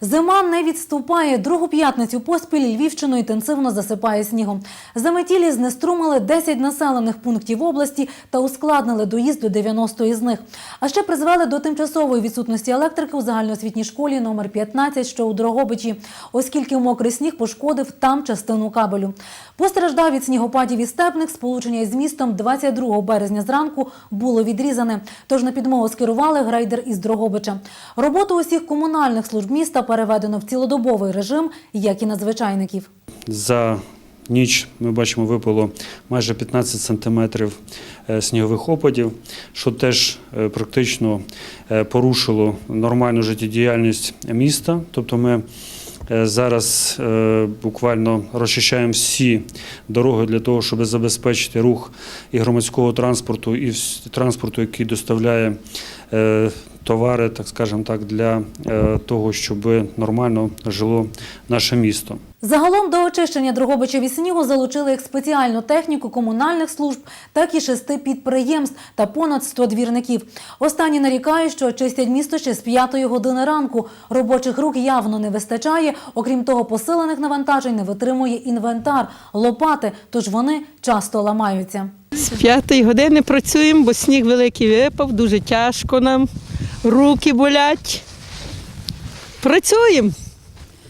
Зима не відступає. Другу п'ятницю поспіль Львівщину інтенсивно засипає снігом. Заметілі знеструмили 10 населених пунктів області та ускладнили доїзд до 90 із них. А ще призвели до тимчасової відсутності електрики у загальноосвітній школі номер 15, що у Дрогобичі, оскільки мокрий сніг пошкодив там частину кабелю. Постраждав від снігопадів і степних сполучення із містом 22 березня зранку було відрізане. Тож на підмогу скерували грейдер із Дрогобича. Роботу усіх комунальних служб міста переведено в цілодобовий режим, як і надзвичайників. За ніч ми бачимо випало майже 15 сантиметрів е, снігових опадів, що теж е, практично е, порушило нормальну життєдіяльність міста. Тобто ми зараз буквально розчищаємо всі дороги для того, щоб забезпечити рух і громадського транспорту, і транспорту, який доставляє товари, так скажемо так, для е, того, щоб нормально жило наше місто. Загалом до очищення Дрогобича від снігу залучили як спеціальну техніку комунальних служб, так і шести підприємств та понад 100 двірників. Останні нарікають, що чистять місто ще з 5 години ранку. Робочих рук явно не вистачає. Окрім того, посилених навантажень не витримує інвентар, лопати, тож вони часто ламаються. З п'ятої години працюємо, бо сніг великий випав, дуже тяжко нам, руки болять. Працюємо,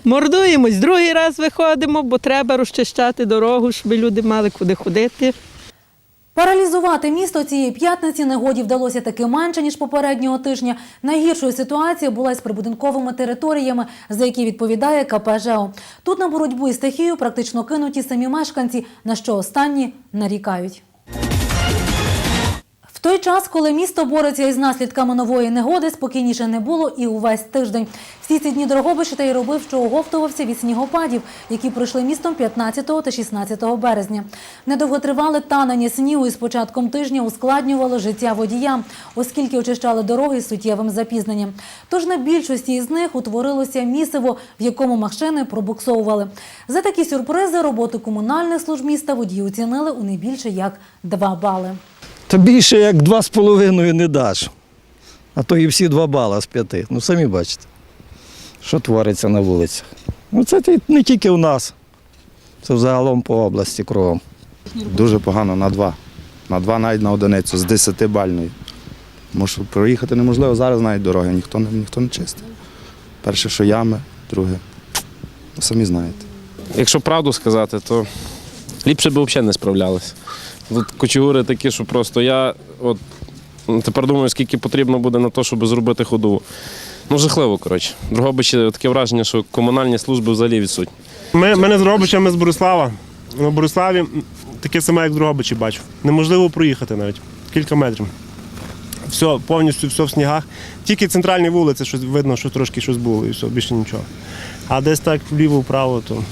мордуємось, другий раз виходимо, бо треба розчищати дорогу, щоб люди мали куди ходити. Паралізувати місто цієї п'ятниці негоді вдалося таки менше, ніж попереднього тижня. Найгіршою ситуація була з прибудинковими територіями, за які відповідає КП. Тут на боротьбу із стихією практично кинуті самі мешканці, на що останні нарікають. В той час, коли місто бореться із наслідками нової негоди, спокійніше не було і увесь тиждень. Всі ці дні Дрогобич та й робив, що оговтувався від снігопадів, які пройшли містом 15 та 16 березня. Недовготривале танення снігу із початком тижня ускладнювало життя водіям, оскільки очищали дороги з суттєвим запізненням. Тож на більшості із них утворилося місиво, в якому машини пробуксовували. За такі сюрпризи роботи комунальних служб міста водії оцінили у не більше як 2 бали. Та більше як два з половиною не даш. А то і всі два бала з п'яти. Ну самі бачите, що твориться на вулицях. Ну це не тільки у нас, це взагалом по області кругом. Дуже погано на два. На два навіть на одиницю з 10-бальної. Може, проїхати неможливо, зараз навіть дороги ніхто не, ніхто не чистить. Перше, що ями, друге. Ну, самі знаєте. Якщо правду сказати, то ліпше б взагалі не справлялися. Тут кочегури такі, що просто я от тепер думаю, скільки потрібно буде на те, щоб зробити ходу. Ну, жахливо, коротше. Другобичі таке враження, що комунальні служби взагалі відсутні. Ми, ми не з Дрогобича, ми з Борислава. На Бориславі таке саме, як Дрогобичі бачу. Неможливо проїхати навіть. Кілька метрів. Все, повністю все в снігах. Тільки центральні вулиці, щось видно, що трошки щось було, і все, більше нічого. А десь так вліво-вправо, то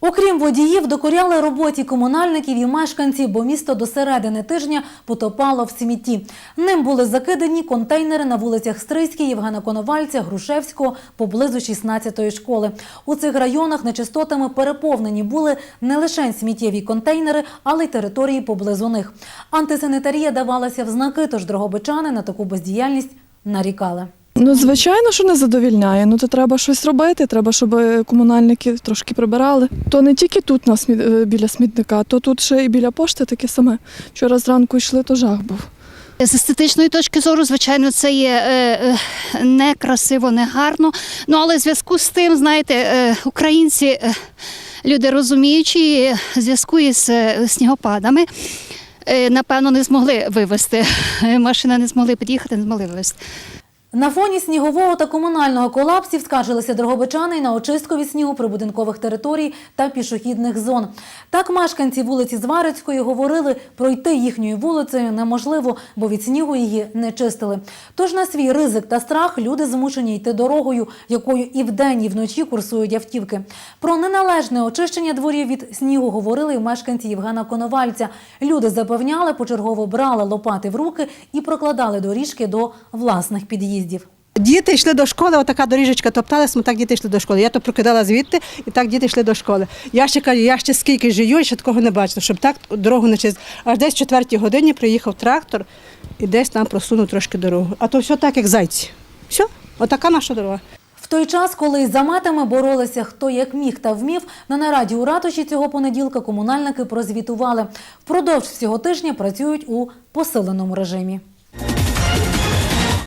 Окрім водіїв, докоряли роботі комунальників і мешканців, бо місто до середини тижня потопало в смітті. Ним були закидані контейнери на вулицях Стрийській, Євгена Коновальця, Грушевського, поблизу 16-ї школи. У цих районах нечистотами переповнені були не лише сміттєві контейнери, але й території поблизу них. Антисанітарія давалася в знаки, тож дрогобичани на таку бездіяльність нарікали. Ну, звичайно, що не задовільняє. Ну то треба щось робити. Треба, щоб комунальники трошки прибирали. То не тільки тут на сміт... е, біля смітника, то тут ще і біля пошти таке саме. Вчора зранку йшли, то жах був. З естетичної точки зору, звичайно, це є е, е, не красиво, не гарно. Ну але в зв'язку з тим, знаєте, е, українці е, люди розуміючі, в зв'язку із снігопадами. Напевно, не змогли вивезти. Машини не змогли під'їхати, не змогли вивезти. На фоні снігового та комунального колапсів скаржилися дрогобичани на очистку від снігу прибудинкових територій та пішохідних зон. Так мешканці вулиці Зварицької говорили, пройти їхньою вулицею неможливо, бо від снігу її не чистили. Тож на свій ризик та страх люди змушені йти дорогою, якою і вдень, і вночі курсують автівки. Про неналежне очищення дворів від снігу говорили й мешканці Євгена Коновальця. Люди запевняли, почергово брали лопати в руки і прокладали доріжки до власних під'їздів. Діти йшли до школи, отака доріжечка топталась, ми так діти йшли до школи. Я то прокидала звідти, і так діти йшли до школи. Я ще кажу, я ще скільки живу, і ще такого не бачила, щоб так дорогу не чистити. Аж десь в четвертій годині приїхав трактор і десь нам просунув трошки дорогу. А то все так, як зайці. Все, отака наша дорога. В той час, коли із заметами боролися хто як міг та вмів, на нараді у ратуші цього понеділка комунальники прозвітували. Впродовж всього тижня працюють у посиленому режимі.